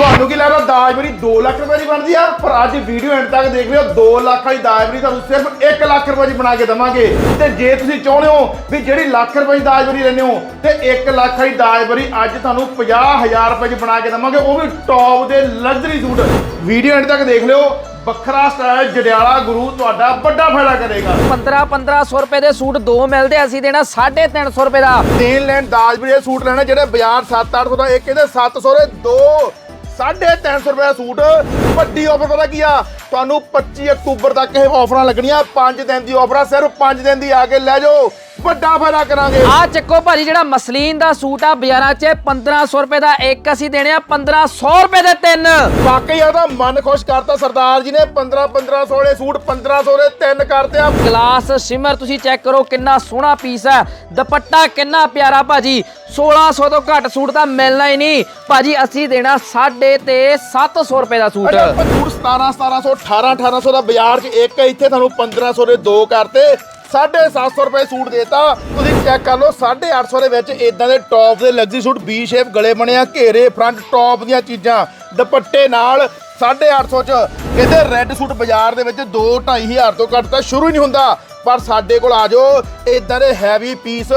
ਤੁਹਾਨੂੰ ਕੀ ਲੱਗਦਾ ਦਾਜ ਮੇਰੀ 2 ਲੱਖ ਰੁਪਏ ਦੀ ਬਣਦੀ ਆ? ਪਰ ਅੱਜ ਵੀਡੀਓ ਐਂਡ ਤੱਕ ਦੇਖ ਲਿਓ 2 ਲੱਖ ਵਾਲੀ ਦਾਜ ਮੇਰੀ ਤੁਹਾਨੂੰ ਸਿਰਫ 1 ਲੱਖ ਰੁਪਏ ਦੀ ਬਣਾ ਕੇ ਦਵਾਂਗੇ। ਤੇ ਜੇ ਤੁਸੀਂ ਚਾਹੁੰਦੇ ਹੋ ਵੀ ਜਿਹੜੀ ਲੱਖ ਰੁਪਏ ਦੀ ਦਾਜ ਮੇਰੀ ਲੈਂਦੇ ਹੋ ਤੇ 1 ਲੱਖ ਵਾਲੀ ਦਾਜ ਮੇਰੀ ਅੱਜ ਤੁਹਾਨੂੰ 50000 ਰੁਪਏ ਦੀ ਬਣਾ ਕੇ ਦਵਾਂਗੇ। ਉਹ ਵੀ ਟੌਪ ਦੇ ਲਗਜ਼ਰੀ ਸੂਟ ਵੀਡੀਓ ਐਂਡ ਤੱਕ ਦੇਖ ਲਿਓ। ਵੱਖਰਾ ਸਟਾਈਲ ਜੜਿਆਲਾ ਗੁਰੂ ਤੁਹਾਡਾ ਵੱਡਾ ਫਾਇਦਾ ਕਰੇਗਾ। 15 1500 ਰੁਪਏ ਦੇ ਸੂਟ ਦੋ ਮਿਲਦੇ ਅਸੀਂ ਦੇਣਾ 350 ਰੁਪਏ ਦਾ। ਦੇਣ ਲੈਣ ਦਾਜ ਵੀ ਇਹ ਸੂਟ ਲੈਣਾ ਜਿਹੜੇ ਬਾਜ਼ਾਰ 7-800 ਦਾ ਇੱਕ ਇਹਦੇ 700 ਦੇ ਦੋ। 350 ਰੁਪਏ ਦਾ ਸੂਟ, ਵੱਡੀ ਆਫਰ ਪਤਾ ਕੀ ਆ? ਤੁਹਾਨੂੰ 25 ਅਕਤੂਬਰ ਤੱਕ ਇਹ ਆਫਰਾਂ ਲੱਗਣੀਆਂ। 5 ਦਿਨ ਦੀ ਆਫਰ ਆ, ਸਿਰਫ 5 ਦਿਨ ਦੀ ਆ ਕੇ ਲੈ ਜਾਓ। ਵੱਡਾ ਫਾਇਦਾ ਕਰਾਂਗੇ। ਆ ਚੱਕੋ ਭਾਜੀ ਜਿਹੜਾ ਮਸਲੀਨ ਦਾ ਸੂਟ ਆ ਬਾਜ਼ਾਰਾਂ 'ਚ 1500 ਰੁਪਏ ਦਾ ਇੱਕ ਅਸੀਂ ਦੇਣੇ ਆ 1500 ਰੁਪਏ ਦੇ ਤਿੰਨ। ਵਾਕਈ ਆ ਤਾਂ ਮਨ ਖੁਸ਼ ਕਰਤਾ ਸਰਦਾਰ ਜੀ ਨੇ 15 1500 ਵਾਲੇ ਸੂਟ 1500 ਦੇ ਤਿੰਨ ਕਰਤੇ ਆ। ਗਲਾਸ ਸ਼ਿਮਰ ਤੁਸੀਂ ਚੈੱਕ ਕਰੋ ਕਿੰਨਾ ਸੋਹਣਾ ਪੀਸ ਹੈ ਦੁਪੱਟਾ ਕਿੰਨਾ ਪਿਆਰਾ ਭਾਜੀ 1600 ਤੋਂ ਘੱਟ ਸੂਟ ਤਾਂ ਮਿਲਣਾ ਹੀ ਨਹੀਂ। ਭਾਜੀ ਅਸੀਂ ਦੇਣਾ ਸਾਢੇ ਤੇ 700 ਰੁਪਏ ਦਾ ਸੂਟ। ਅੱਛਾ ਸੂਟ 17 1700 18 1800 ਦਾ ਬਾਜ਼ਾਰ 'ਚ ਇੱਕ ਇੱਥੇ ਤੁਹਾਨੂੰ 1500 ਦੇ ਦੋ ਕਰਤੇ। 750 ਰੁਪਏ ਸੂਟ ਦੇਤਾ। ਤੁਸੀਂ ਚੈੱਕ ਕਰ ਲਓ 850 ਦੇ ਵਿੱਚ ਇਦਾਂ ਦੇ ਟੌਪ ਦੇ ਲਗਜ਼ਰੀ ਸੂਟ ਬੀ ਸ਼ੇਪ ਗਲੇ ਬਣਿਆ, ਘੇਰੇ ਫਰੰਟ ਟੌਪ ਦੀਆਂ ਚੀਜ਼ਾਂ, ਦੁਪੱਟੇ ਨਾਲ 850 ਚ। ਕਹਿੰਦੇ ਰੈੱਡ ਸੂਟ ਬਾਜ਼ਾਰ ਦੇ ਵਿੱਚ 2 2500 ਤੋਂ ਘੱਟ ਤਾਂ ਸ਼ੁਰੂ ਹੀ ਨਹੀਂ ਹੁੰਦਾ। ਪਰ ਸਾਡੇ ਕੋਲ ਆ ਜਾਓ ਇਦਾਂ ਦੇ ਹੈਵੀ ਪੀਸ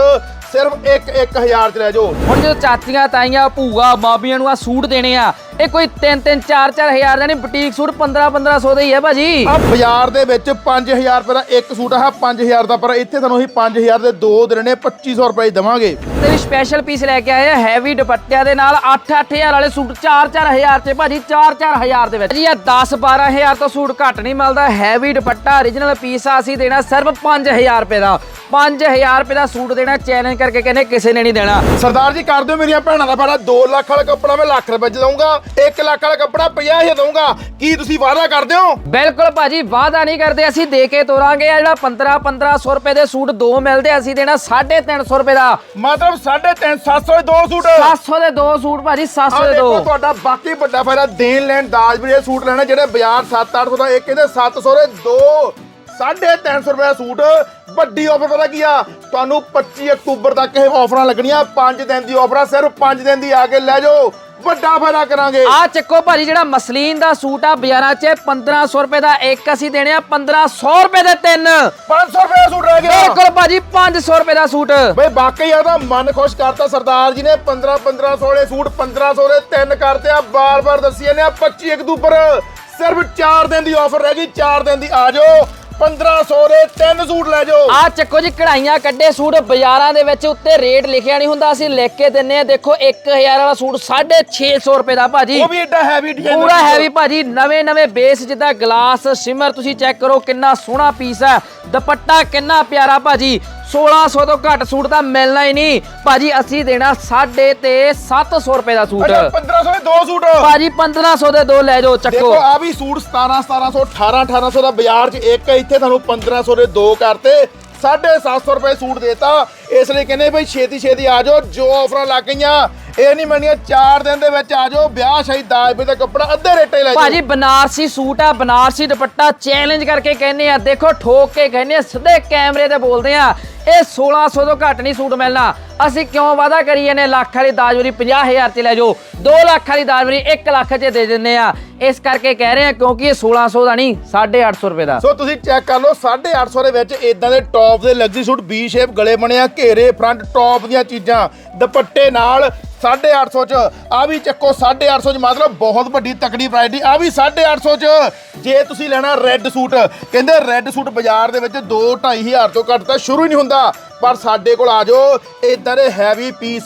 ਸਿਰਫ 1 1000 ਚ ਲੈ ਜਾਓ। ਹੁਣ ਜਦੋਂ ਚਾਚੀਆਂ ਤਾਈਆਂ, ਭੂਆ ਮਾਬੀਆਂ ਨੂੰ ਆ ਸੂਟ ਦੇਣੇ ਆ ਇਹ ਕੋਈ 3 3 4 4 ਹਜ਼ਾਰ ਦਾ ਨਹੀਂ ਬੁਟੀਕ ਸੂਟ 15 1500 ਦਾ ਹੀ ਹੈ ਭਾਜੀ। ਆ ਬਾਜ਼ਾਰ ਦੇ ਵਿੱਚ 5000 ਰੁਪਏ ਦਾ ਇੱਕ ਸੂਟ ਆ 5000 ਦਾ ਪਰ ਇੱਥੇ ਤੁਹਾਨੂੰ ਅਸੀਂ 5000 ਦੇ ਦੋ ਦੇਣੇ 2500 ਰੁਪਏ ਦੇਵਾਂਗੇ। ਤੇਰੀ ਸਪੈਸ਼ਲ ਪੀਸ ਲੈ ਕੇ ਆਏ ਆ ਹੈਵੀ ਦੁਪੱਟਿਆਂ ਦੇ ਨਾਲ 8-8000 ਵਾਲੇ ਸੂਟ 4-4000 ਚ ਭਾਜੀ 4-4000 ਦੇ ਵਿੱਚ। ਜੀ ਇਹ 10-12000 ਤੋਂ ਸੂਟ ਘੱਟ ਨਹੀਂ ਮਿਲਦਾ ਹੈਵੀ ਦੁਪੱਟਾ origignal ਪੀਸ ਆ ਅਸੀਂ ਦੇਣਾ ਸਿਰਫ 5000 ਰੁਪਏ ਦਾ। 5000 ਰੁਪਏ ਦਾ ਸੂਟ ਦੇਣਾ ਚੈਲੰਜ ਕਰਕੇ ਕਹਿੰਦੇ ਕਿਸੇ ਨੇ ਨਹੀਂ ਦੇਣਾ। ਸਰਦਾਰ ਜੀ ਕਰ ਦਿਓ ਮੇਰੀਆਂ ਭੈਣਾਂ ਦਾ ਫਾਇਦਾ 2 ਲੱਖ ਵਾਲਾ ਕੱਪੜਾ ਮੈਂ ਲੱਖ ਰੁਪਏ ਚ ਦਊਂਗਾ। 1 ਲੱਖ ਵਾਲਾ ਕੱਪੜਾ 50000 ਦਊਂਗਾ। ਕੀ ਤੁਸੀਂ ਵਾਅਦਾ ਕਰਦੇ ਹੋ? ਬਿਲਕੁਲ ਭਾਜੀ ਵਾਅਦਾ ਨਹੀਂ ਕਰਦੇ। ਅਸੀਂ ਦੇ ਕੇ ਤੋਰਾਂਗੇ। ਆ ਜਿਹੜਾ 15-1500 ਰੁਪਏ ਦੇ ਸੂਟ ਦੋ ਮਿਲਦੇ ਅਸੀਂ ਦੇਣਾ 350 ਰੁਪਏ ਦਾ। ਮਤਲਬ 350 700 ਦੇ ਦੋ ਸੂਟ। 700 ਦੇ ਦੋ ਸੂਟ ਭਾਜੀ 700 ਆਹ ਦੇ ਦੋ। ਦੇਖੋ ਤੁਹਾਡਾ ਬਾਕੀ ਵੱਡਾ ਫਾਇਦਾ ਦੇਣ ਲੈਣ ਦਾਜ ਵੀ ਇਹ ਸੂਟ ਲੈਣਾ ਜਿਹੜੇ ਬਾਜ਼ਾਰ 7-800 ਦਾ ਇੱਕ ਇਹਦੇ 700 ਦੇ ਦੋ। 350 ਰੁਪਏ ਦਾ ਸੂਟ ਵੱਡੀ ਆਫਰ ਪਤਾ ਕੀ ਆ? ਤੁਹਾਨੂੰ 25 ਅਕਤੂਬਰ ਤੱਕ ਇਹ ਆਫਰਾਂ ਲੱਗਣੀਆਂ। 5 ਦਿਨ ਦੀ ਆਫਰ ਆ ਸਿਰਫ 5 ਦਿਨ ਦੀ ਆ ਕੇ ਲੈ ਜਾਓ। ਵੱਡਾ ਫਾਇਦਾ ਕਰਾਂਗੇ। ਆ ਚੱਕੋ ਭਾਜੀ ਜਿਹੜਾ ਮਸਲੀਨ ਦਾ ਸੂਟ ਆ ਬਾਜ਼ਾਰਾਂ 'ਚ 1500 ਰੁਪਏ ਦਾ ਇੱਕ ਅਸੀਂ ਦੇਣੇ ਆ 1500 ਰੁਪਏ ਦੇ ਤਿੰਨ। 500 ਰੁਪਏ ਦਾ ਸੂਟ ਰਹਿ ਗਿਆ। ਬਿਲਕੁਲ ਭਾਜੀ 500 ਰੁਪਏ ਦਾ ਸੂਟ। ਬਈ ਵਾਕਈ ਆ ਤਾਂ ਮਨ ਖੁਸ਼ ਕਰਤਾ ਸਰਦਾਰ ਜੀ ਨੇ। 15 1500 ਵਾਲੇ ਸੂਟ 1500 ਦੇ ਤਿੰਨ ਕਰਤੇ ਆ। ਬਾਰ-ਬਾਰ ਦੱਸੀ ਨੇ 25 ਅਕਤੂਬਰ। ਸਿਰਫ 4 ਦਿਨ ਦੀ ਆਫਰ ਰਹਿ ਗਈ 4 ਦਿਨ ਦੀ ਆ ਜਾਓ। 1500 ਦੇ ਤਿੰਨ ਸੂਟ ਲੈ ਜਾਓ। ਆ ਚੱਕੋ ਜੀ ਕਢਾਈਆਂ ਕੱਢੇ ਸੂਟ ਬਾਜ਼ਾਰਾਂ ਦੇ ਵਿੱਚ ਉੱਤੇ ਰੇਟ ਲਿਖਿਆ ਨਹੀਂ ਹੁੰਦਾ ਅਸੀਂ ਲਿਖ ਕੇ ਦਿੰਨੇ ਆ। ਦੇਖੋ 1000 ਵਾਲਾ ਸੂਟ 650 ਰੁਪਏ ਦਾ ਭਾਜੀ। ਉਹ ਵੀ ਏਡਾ ਹੈਵੀ ਡਿਜ਼ਾਈਨ ਪੂਰਾ ਹੈਵੀ ਭਾਜੀ ਨਵੇਂ ਨਵੇਂ ਬੇਸ ਜਿੱਦਾਂ ਗਲਾਸ ਸ਼ਿਮਰ ਤੁਸੀਂ ਚੈੱਕ ਕਰੋ ਕਿੰਨਾ ਸੋਹਣਾ ਪੀਸ ਹੈ। ਦੁਪੱਟਾ ਕਿੰਨਾ ਪਿਆਰਾ ਭਾਜੀ। 1600 ਤੋਂ ਘੱਟ ਸੂਟ ਤਾਂ ਮਿਲਣਾ ਹੀ ਨਹੀਂ। ਭਾਜੀ ਅਸੀਂ ਦੇਣਾ ਸਾਢੇ ਤੇ 700 ਰੁਪਏ ਦਾ ਸੂਟ। ਅੱਛਾ 1500 ਦੇ ਦੋ ਸੂਟ। ਭਾਜੀ 1500 ਦੇ ਦੋ ਲੈ ਜਾਓ ਚੱਕੋ। ਦੇਖੋ ਆ ਵੀ ਸੂਟ 17 1700 18 1800 ਦਾ ਬਾਜ਼ਾਰ 'ਚ ਇੱਕ ਇੱਥੇ ਤੁਹਾਨੂੰ 1500 ਦੇ ਦੋ ਕਰਤੇ 750 ਰੁਪਏ ਸੂਟ ਦੇਤਾ। ਇਸ ਲਈ ਕਹਿੰਦੇ ਬਈ ਛੇਤੀ ਛੇਤੀ ਆ ਜਾਓ ਜੋ ਆਫਰਾਂ ਲੱਗ ਗਈਆਂ ਇਹ ਨਹੀਂ ਮੰਨੀਆਂ 4 ਦਿਨ ਦੇ ਵਿੱਚ ਆ ਜਾਓ ਵਿਆਹ ਸ਼ਾਹੀ ਦਾਜ ਵੀ ਦਾ ਕੱਪੜਾ ਅੱਧੇ ਰੇਟੇ ਲੈ ਜਾਓ। ਭਾਜੀ ਬਨਾਰਸੀ ਸੂਟ ਆ ਬਨਾਰਸੀ ਦੁਪੱਟਾ ਚੈਲੰਜ ਕਰਕੇ ਕਹਿੰਦੇ ਆ ਦੇਖੋ ਠੋਕ ਕੇ ਕਹਿੰਦੇ ਆ ਸਿੱਧੇ ਕੈਮਰੇ ਤੇ ਬੋਲਦੇ ਆ ਇਹ 1600 ਤੋਂ ਘੱਟ ਨਹੀਂ ਸੂਟ ਮਿਲਣਾ। ਅਸੀਂ ਕਿਉਂ ਵਾਦਾ ਕਰੀ ਜਾਂਦੇ ਲੱਖ ਵਾਲੀ ਦਾਜਵਰੀ 50000 ਚ ਲੈ ਜਾਓ 2 ਲੱਖ ਵਾਲੀ ਦਾਜਵਰੀ 1 ਲੱਖ ਚ ਦੇ ਦਿੰਦੇ ਆ। ਇਸ ਕਰਕੇ ਕਹਿ ਰਹੇ ਆ ਕਿਉਂਕਿ ਇਹ 1600 ਦਾ ਨਹੀਂ 850 ਰੁਪਏ ਦਾ। ਸੋ ਤੁਸੀਂ ਚੈੱਕ ਕਰ ਲਓ 850 ਦੇ ਵਿੱਚ ਇਦਾਂ ਦੇ ਟੌਪ ਦੇ ਲਗਜ਼ਰੀ ਸੂਟ ਵੀ ਸ਼ੇਪ ਗਲੇ ਬਣਿਆ ਘੇਰੇ ਫਰੰਟ ਟੌਪ ਦੀਆਂ ਚੀਜ਼ਾਂ ਦੁਪੱਟੇ ਨਾਲ 850 ਚ। ਆ ਵੀ ਚੱਕੋ 850 ਚ। ਮਤਲਬ ਬਹੁਤ ਵੱਡੀ ਤਕੜੀ ਵੈਰਾਈਟੀ ਆ ਵੀ 850 ਚ। ਜੇ ਤੁਸੀਂ ਲੈਣਾ ਰੈੱਡ ਸੂਟ ਕਹਿੰਦੇ ਰੈੱਡ ਸੂਟ ਬਾਜ਼ਾਰ ਦੇ ਵਿੱਚ 2 2500 ਤੋਂ ਘੱਟ ਤਾਂ ਸ਼ੁਰੂ ਹੀ ਨਹੀਂ ਹੁੰਦਾ। ਪਰ ਸਾਡੇ ਕੋਲ ਆ ਜਾਓ ਇਦਾਂ ਦੇ ਹੈਵੀ ਪੀਸ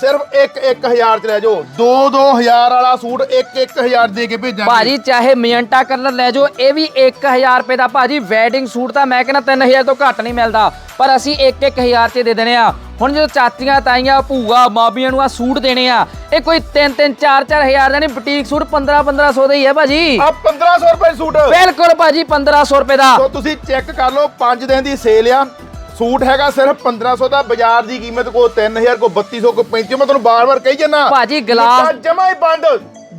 ਸਿਰਫ 1 1000 ਚ ਲੈ ਜਾਓ। 2 2000 ਵਾਲਾ ਸੂਟ 1 1000 ਦੇ ਕੇ ਭੇਜਾਂਗੇ। ਭਾਜੀ ਚਾਹੇ ਮਜੰਟਾ ਕਲਰ ਲੈ ਜਾਓ ਇਹ ਵੀ 1000 ਰੁਪਏ ਦਾ। ਭਾਜੀ ਵੈਡਿੰਗ ਸੂਟ ਤਾਂ ਮੈਂ ਕਹਿੰਦਾ 3000 ਤੋਂ ਘੱਟ ਨਹੀਂ ਮਿਲਦਾ ਪਰ ਅਸੀਂ 1-1000 ਚ ਦੇ ਦੇਣੇ ਆ। ਹੁਣ ਜਦੋਂ ਚਾਚੀਆਂ ਤਾਈਆਂ ਭੂਆ ਮਾਬੀਆਂ ਨੂੰ ਆ ਸੂਟ ਦੇਣੇ ਆ ਇਹ ਕੋਈ 3-3 4-4 ਹਜ਼ਾਰ ਦਾ ਨਹੀਂ ਬੁਟੀਕ ਸੂਟ 15-1500 ਦਾ ਹੀ ਹੈ ਭਾਜੀ। ਆ 1500 ਰੁਪਏ ਸੂਟ। ਬਿਲਕੁਲ ਭਾਜੀ 1500 ਰੁਪਏ ਦਾ। ਸੋ ਤੁਸੀਂ ਚੈੱਕ ਕਰ ਲਓ 5 ਦਿਨ ਦੀ ਸੇਲ ਆ। ਸੂਟ ਹੈਗਾ ਸਿਰਫ 1500 ਦਾ ਬਾਜ਼ਾਰ ਦੀ ਕੀਮਤ ਕੋ 3000 ਕੋ 3200 ਕੋ 3500 ਮੈਂ ਤੁਹਾਨੂੰ ਬਾਰ-ਬਾਰ ਕਹੀ ਜੰਨਾ ਭਾਜੀ, ਗਲਾਸ- ਜਮਾ ਹੀ ਬੰਦ।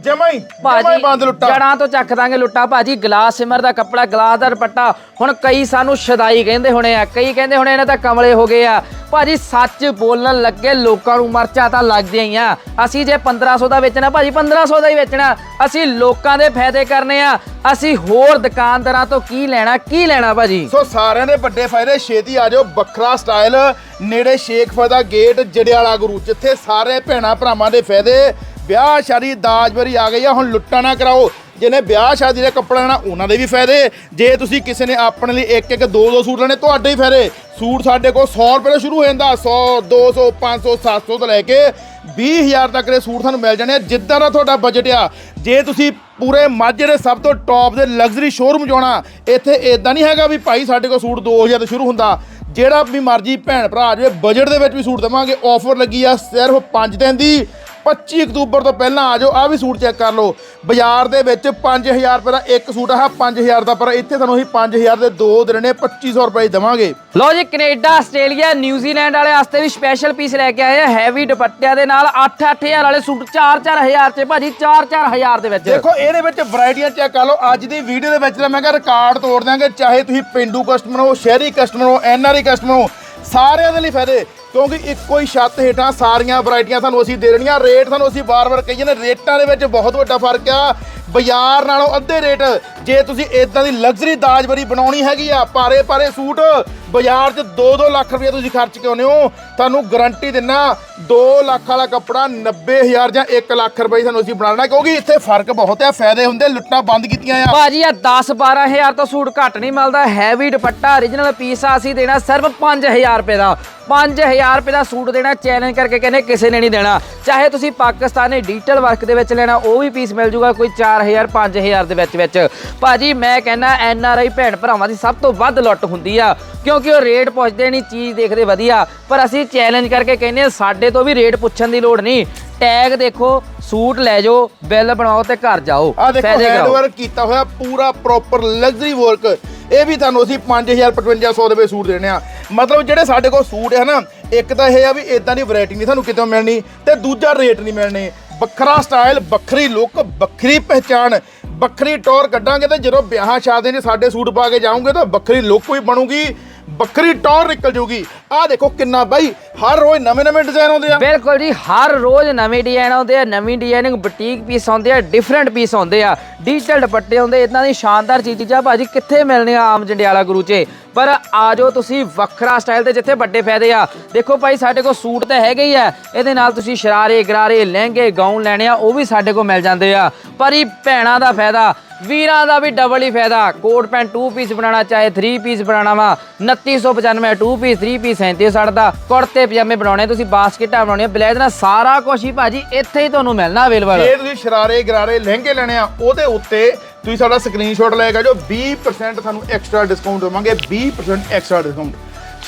ਜਮਾ ਹੀ ਜਮਾ ਭਾਜੀ ਹੀ ਬੰਦ ਲੁੱਟਾ। ਜੜਾਂ ਤੋਂ ਚੱਕ ਦਾਂਗੇ ਲੁੱਟਾ। ਭਾਜੀ ਗਲਾਸ ਸਿਮਰ ਦਾ ਕੱਪੜਾ ਗਲਾਸ ਦਾ ਦੁਪੱਟਾ। ਹੁਣ ਕਈ ਸਾਨੂੰ ਸ਼ਦਾਈ ਕਹਿੰਦੇ ਹੋਣੇ ਆ ਕਈ ਕਹਿੰਦੇ ਹੋਣੇ ਇਹਨਾਂ ਤਾਂ ਕਮਲੇ ਹੋ ਗਏ ਆ। ਭਾਜੀ ਸੱਚ ਬੋਲਣ ਲੱਗੇ ਲੋਕਾਂ ਨੂੰ ਮਰਚਾਂ ਤਾਂ ਲੱਗਦੀਆਂ ਹੀ ਆ। ਅਸੀਂ ਜੇ 1500 ਦਾ ਵੇਚਣਾ ਭਾਜੀ 1500 ਦਾ ਹੀ ਵੇਚਣਾ। ਅਸੀਂ ਲੋਕਾਂ ਦੇ ਫਾਇਦੇ ਕਰਨੇ ਆ। ਅਸੀਂ ਹੋਰ ਦੁਕਾਨਦਾਰਾਂ ਤੋਂ ਕੀ ਲੈਣਾ ਕੀ ਲੈਣਾ ਭਾਜੀ? ਸੋ ਸਾਰਿਆਂ ਦੇ ਵੱਡੇ ਫਾਇਦੇ ਛੇਤੀ ਆ ਜਾਓ ਵੱਖਰਾ ਸਟਾਈਲ। ਨੇੜੇ ਸ਼ੇਖ ਫਦਾ ਗੇਟ ਜੜਿਆਲਾ ਗੁਰੂ ਜਿੱਥੇ ਸਾਰੇ ਭੈਣਾ ਭਰਾਵਾਂ ਦੇ ਫਾਇਦੇ। ਵਿਆਹ ਸ਼ਾਦੀ ਦਾਜਬਰੀ ਆ ਗਈ ਆ, ਹੁਣ ਲੁੱਟਾਂ ਨਾ ਕਰਾਓ। ਜਿਹਨੇ ਵਿਆਹ ਸ਼ਾਦੀ ਦੇ ਕੱਪੜਾ ਲੈਣਾ, ਉਹਨਾਂ ਦੇ ਵੀ ਫਾਇਦੇ। ਜੇ ਤੁਸੀਂ ਕਿਸੇ ਨੇ ਆਪਣੇ ਲਈ ਇੱਕ ਇੱਕ, ਦੋ ਦੋ ਸੂਟ ਲੈਣੇ, ਤੁਹਾਡੇ ਹੀ ਫਾਇਦੇ। ਸੂਟ ਸਾਡੇ ਕੋਲ 100 ਰੁਪਏ ਤੋਂ ਸ਼ੁਰੂ ਹੋ ਜਾਂਦਾ 100 200 500 700 ਤੋਂ ਲੈ ਕੇ 20000 ਤੱਕ ਦੇ ਸੂਟ ਤੁਹਾਨੂੰ ਮਿਲ ਜਾਣੇ ਆ, ਜਿੱਦਾਂ ਦਾ ਤੁਹਾਡਾ ਬਜਟ ਆ। ਜੇ ਤੁਸੀਂ ਪੂਰੇ ਮਾਝੇ ਦੇ ਸਭ ਤੋਂ ਟੌਪ ਦੇ ਲਗਜ਼ਰੀ ਸ਼ੋਰੂਮ ਜਾਣਾ, ਇੱਥੇ ਇਦਾਂ ਨਹੀਂ ਹੈਗਾ ਵੀ ਭਾਈ ਸਾਡੇ ਕੋਲ ਸੂਟ 2000 ਤੋਂ ਸ਼ੁਰੂ ਹੁੰਦਾ। ਜਿਹੜਾ ਵੀ ਮਰਜ਼ੀ ਭੈਣ ਭਰਾ ਜੇ ਬਜਟ ਦੇ ਵਿੱਚ ਵੀ ਸੂਟ ਦੇਵਾਂਗੇ ਆਫਰ ਲੱਗੀ ਆ ਸਿਰਫ 5 ਦਿਨ ਦੀ। 25 ਅਕਤੂਬਰ ਤੋਂ ਪਹਿਲਾਂ ਆ ਜਾਓ ਆ ਵੀ ਸੂਟ ਚੈੱਕ ਕਰ ਲਓ। ਬਾਜ਼ਾਰ ਦੇ ਵਿੱਚ 5000 ਰੁਪਏ ਦਾ ਇੱਕ ਸੂਟ ਆ 5000 ਦਾ ਪਰ ਇੱਥੇ ਤੁਹਾਨੂੰ ਅਸੀਂ 5000 ਦੇ ਦੋ ਦੇਣੇ 2500 ਰੁਪਏ ਦੇਵਾਂਗੇ। ਲੋ ਜੀ ਕੈਨੇਡਾ ਆਸਟ੍ਰੇਲੀਆ ਨਿਊਜ਼ੀਲੈਂਡ ਵਾਲੇ ਵਾਸਤੇ ਵੀ ਸਪੈਸ਼ਲ ਪੀਸ ਲੈ ਕੇ ਆਏ ਆ ਹੈਵੀ ਦੁਪੱਟਿਆਂ ਦੇ ਨਾਲ 8-8000 ਵਾਲੇ ਸੂਟ 4-4000 ਚ ਭਾਜੀ 4-4000 ਦੇ ਵਿੱਚ। ਦੇਖੋ ਇਹਦੇ ਵਿੱਚ ਵੈਰਾਈਟੀਆਂ ਚੈੱਕ ਕਰ ਲਓ। ਅੱਜ ਦੀ ਵੀਡੀਓ ਦੇ ਵਿੱਚ ਤਾਂ ਮੈਂ ਕਿਹਾ ਰਿਕਾਰਡ ਤੋੜ ਦਿਆਂਗੇ ਚਾਹੇ ਤੁਸੀਂ ਪਿੰਡੂ ਕਸਟਮਰ ਹੋ ਸ਼ਹਿਰੀ ਕਸਟਮਰ ਹੋ ਐਨਆਰਆਈ ਕਸਟਮਰ ਹੋ ਸਾਰਿਆਂ ਦੇ ਲਈ ਫਾਇਦੇ। ਕਿਉਂਕਿ ਇੱਕੋ ਹੀ ਛੱਤ ਹੇਠਾਂ ਸਾਰੀਆਂ ਵੈਰਾਈਟੀਆਂ ਤੁਹਾਨੂੰ ਅਸੀਂ ਦੇ ਦੇਣੀਆਂ। ਰੇਟ ਤੁਹਾਨੂੰ ਅਸੀਂ ਵਾਰ-ਵਾਰ ਕਹੀ ਜਾਂਦੇ ਰੇਟਾਂ ਦੇ ਵਿੱਚ ਬਹੁਤ ਵੱਡਾ ਫ਼ਰਕ ਆ। ਬਾਜ਼ਾਰ ਨਾਲੋਂ ਅੱਧੇ ਰੇਟ। ਜੇ ਤੁਸੀਂ ਇਦਾਂ ਦੀ ਲਗਜ਼ਰੀ ਦਾਜਬਰੀ ਬਣਾਉਣੀ ਹੈਗੀ ਆ ਪਾਰੇ ਪਾਰੇ ਸੂਟ ਬਾਜ਼ਾਰ 'ਚ 2-2 ਲੱਖ ਰੁਪਏ ਤੁਸੀਂ ਖਰਚ ਕੇ ਆਉਂਦੇ ਹੋ। ਤੁਹਾਨੂੰ ਗਾਰੰਟੀ ਦਿੰਨਾ 2 ਲੱਖ ਵਾਲਾ ਕੱਪੜਾ 90000 ਜਾਂ 1 ਲੱਖ ਰੁਪਏ 'ਚ ਤੁਹਾਨੂੰ ਅਸੀਂ ਬਣਾ ਕਿਉਂਕਿ ਇੱਥੇ ਫ਼ਰਕ ਬਹੁਤ ਆ ਫਾਇਦੇ ਹੁੰਦੇ, ਲੁੱਟਾਂ ਬੰਦ ਕੀਤੀਆਂ ਆ। ਭਾਜੀ ਆ 10 12000 ਤੋਂ ਸੂਟ ਘੱਟ ਨਹੀਂ ਮਿਲਦਾ ਹੈਵੀ ਦੁਪੱਟਾ origignal ਪੀਸ ਆ, ਅਸੀਂ ਦੇਣਾ ਸਿਰਫ 5000 ਰੁਪਏ ਦਾ। 5000 ਰੁਪਏ ਦਾ ਸੂਟ ਦੇਣਾ ਚੈਲੰਜ ਕਰਕੇ ਕਹਿੰਦੇ ਕਿਸੇ ਨੇ ਨਹੀਂ ਦੇਣਾ। ਚਾਹੇ ਤੁਸੀਂ ਪਾਕਿਸਤਾਨੀ ਡਿਜੀਟਲ ਵਰਕ ਦੇ ਵਿੱਚ ਲੈਣਾ, ਉਹ ਵੀ ਪੀਸ ਮਿਲ ਜੂਗਾ ਕੋਈ 4000 5000 ਦੇ ਵਿੱਚ ਵਿੱਚ ਭਾਜੀ, ਮੈਂ ਕਹਿੰਦਾ, ਐਨ ਆਰ ਆਈ ਭੈਣ ਭਰਾਵਾਂ ਦੀ ਸਭ ਤੋਂ ਵੱਧ ਲੁੱਟ ਹੁੰਦੀ ਆ ਕਿਉਂ ਕਿਉਂਕਿ ਉਹ ਰੇਟ ਪੁੱਛਦੇ ਨਹੀਂ ਚੀਜ਼ ਦੇਖਦੇ ਵਧੀਆ। ਪਰ ਅਸੀਂ ਚੈਲੰਜ ਕਰਕੇ ਕਹਿੰਦੇ ਆ ਸਾਡੇ ਤੋਂ ਵੀ ਰੇਟ ਪੁੱਛਣ ਦੀ ਲੋੜ ਨਹੀਂ। ਟੈਗ ਦੇਖੋ ਸੂਟ ਲੈ ਜਾਓ ਬਿੱਲ ਬਣਾਓ ਤੇ ਘਰ ਜਾਓ। ਆ ਦੇਖੋ। ਹੈਂਡਵਰਕ ਕੀਤਾ ਹੋਇਆ ਪੂਰਾ ਪ੍ਰੋਪਰ ਲਗਜ਼ਰੀ ਵਰਕ ਇਹ ਵੀ ਤੁਹਾਨੂੰ ਅਸੀਂ 5000 5500 ਦੇ ਵਿੱਚ ਸੂਟ ਦੇਣੇ ਆ। ਮਤਲਬ ਜਿਹੜੇ ਸਾਡੇ ਕੋਲ ਸੂਟ ਹੈ ਨਾ ਇੱਕ ਤਾਂ ਇਹ ਆ ਵੀ ਇਦਾਂ ਦੀ ਵੈਰਾਈਟੀ ਨਹੀਂ ਤੁਹਾਨੂੰ ਕਿਤੋਂ ਮਿਲਣੀ ਤੇ ਦੂਜਾ ਰੇਟ ਨਹੀਂ ਮਿਲਣੇ। ਵੱਖਰਾ ਸਟਾਈਲ ਵੱਖਰੀ ਲੁੱਕ ਵੱਖਰੀ ਪਹਿਚਾਣ ਵੱਖਰੀ ਟੌਰ ਕੱਢਾਂਗੇ ਤੇ ਜਦੋਂ ਵਿਆਹਾਂ ਸ਼ਾਦੀਆਂ 'ਚ ਸਾਡੇ ਸੂਟ ਪਾ ਕੇ ਜਾਓਗੇ ਤਾਂ ਵੱਖਰੀ ਲੁੱਕ ਵੀ ਬਣੂਗੀ। ਵੱਖਰੀ ਟੌਰ ਨਿਕਲ ਜੂਗੀ। ਆਹ ਦੇਖੋ ਕਿੰਨਾ ਬਾਈ, ਹਰ ਰੋਜ਼ ਨਵੇਂ ਨਵੇਂ ਡਿਜ਼ਾਈਨ ਆਉਂਦੇ ਆ। ਬਿਲਕੁਲ ਜੀ, ਹਰ ਰੋਜ਼ ਨਵੇਂ ਡਿਜ਼ਾਈਨ ਆਉਂਦੇ ਆ, ਨਵੀਂ ਡਿਜ਼ਾਈਨਿੰਗ ਬੁਟੀਕ ਪੀਸ ਆਉਂਦੇ ਆ ਡਿਫਰੈਂਟ ਪੀਸ ਆਉਂਦੇ ਆ। ਡਿਜੀਟਲ ਦੁਪੱਟੇ ਆਉਂਦੇ, ਇਦਾਂ ਦੀ ਸ਼ਾਨਦਾਰ ਚੀਜ਼ਾਂ ਭਾਜੀ ਕਿੱਥੇ ਮਿਲਣੀਆਂ ਆਮ ਜੰਡਿਆਲਾ ਗੁਰੂ 'ਚ? ਪਰ ਆ ਜਾਓ ਤੁਸੀਂ ਵੱਖਰਾ ਸਟਾਈਲ ਤੇ ਜਿੱਥੇ ਵੱਡੇ ਫਾਇਦੇ ਆ। ਦੇਖੋ ਭਾਈ, ਸਾਡੇ ਕੋਲ ਸੂਟ ਤਾਂ ਹੈਗੇ ਹੀ ਆ। ਇਹਦੇ ਨਾਲ ਤੁਸੀਂ ਸ਼ਰਾਰੇ, ਗਰਾਰੇ, ਲਹਿੰਗੇ, ਗਾਊਨ ਲੈਣੇ ਆ, ਉਹ ਵੀ ਸਾਡੇ ਕੋਲ ਮਿਲ ਜਾਂਦੇ ਆ। ਪਰ ਇਹ ਭੈਣਾਂ ਦਾ ਫਾਇਦਾ, ਵੀਰਾਂ ਦਾ ਵੀ ਡਬਲ ਹੀ ਫਾਇਦਾ। ਕੋਟ ਪੈਂਟ 2 ਪੀਸ ਬਣਾਉਣਾ, ਚਾਹੇ 3 ਪੀਸ ਬਣਾਉਣਾ ਵਾ 2995 2 ਪੀਸ 3 ਪੀਸ 3760 ਦਾ ਕੁੜਤੇ ਪਜਾਮੇ ਬਣਾਉਣੇ, ਤੁਸੀਂ ਬਾਸਕਟਾਂ ਬਣਾਉਣੀਆਂ ਬਲੇਜ਼ਰ ਸਾਰਾ ਕੁਝ ਹੀ ਭਾਜੀ ਇੱਥੇ ਹੀ ਤੁਹਾਨੂੰ ਮਿਲਣਾ ਅਵੇਲੇਬਲ ਜੇ ਤੁਸੀਂ ਸ਼ਰਾਰੇ, ਗਰਾਰੇ, ਲਹਿੰਗੇ ਲੈਣੇ ਆ, ਉਹਦੇ ਉੱਤੇ ਤੁਸੀਂ ਸਾਡਾ ਸਕਰੀਨਸ਼ਾਟ ਲੈ ਕੇ ਜੋ 20% ਤੁਹਾਨੂੰ ਐਕਸਟਰਾ ਡਿਸਕਾਊਂਟ ਦੇਵਾਂਗੇ 20% ਐਕਸਟਰਾ ਡਿਸਕਾਊਂਟ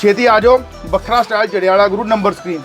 ਛੇਤੀ ਆ ਜਾਓ, ਵੱਖਰਾ style Jandiala Guru number screen